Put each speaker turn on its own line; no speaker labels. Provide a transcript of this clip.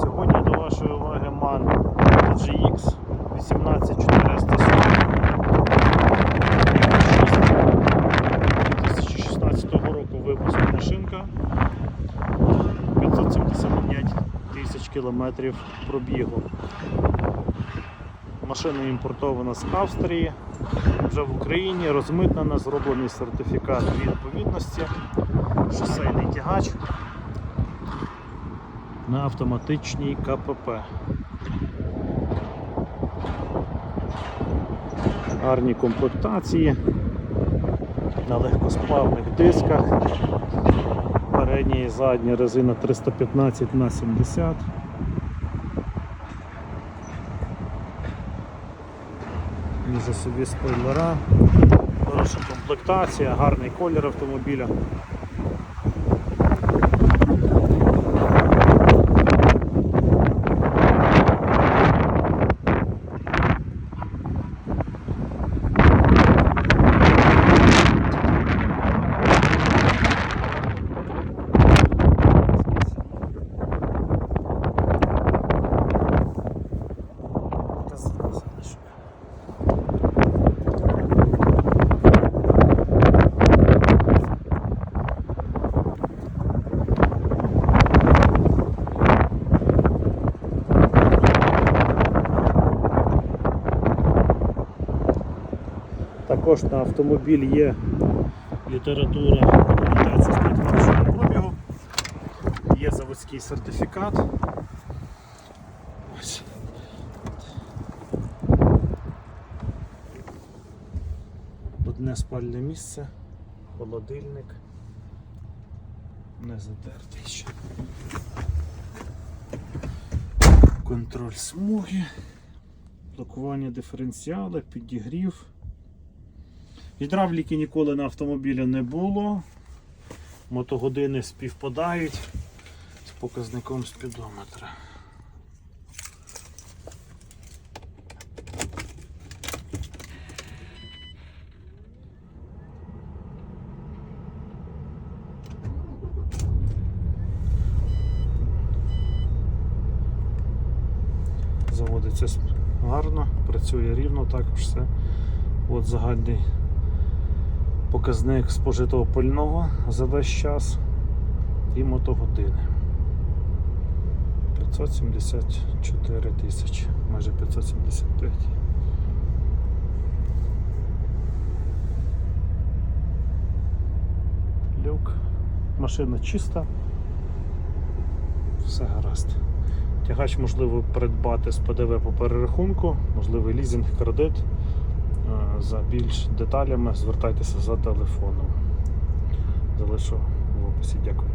Сьогодні до вашої уваги MAN GX 18400 2016 року випуску машинка. 575 тисяч кілометрів пробігу. Машина імпортована з Австрії, вже в Україні розмитнена, зроблений сертифікат відповідності, шосейний тягач на автоматичній КПП. Гарні комплектації на легкосплавних дисках. Передня і задня резина 315 на 70. Міжосові спойлера. Хороша комплектація, гарний колір автомобіля. Також на автомобіль є література документація з пробігу, є заводський сертифікат. Одне спальне місце, холодильник, не затертий ще. Контроль смуги, блокування диференціала, підігрів. Гідравліки ніколи на автомобілі не було. Мотогодини співпадають з показником спідометра. Заводиться гарно, працює рівно, також все. От загальний показник спожитого пального за весь час і мотогодини. 574 тисячі, майже 575. Люк. Машина чиста. Все гаразд. Тягач можливо придбати з ПДВ по перерахунку, можливий лізинг, кредит. Е, За більш деталями звертайтеся за телефоном. Залишу в описі. Дякую.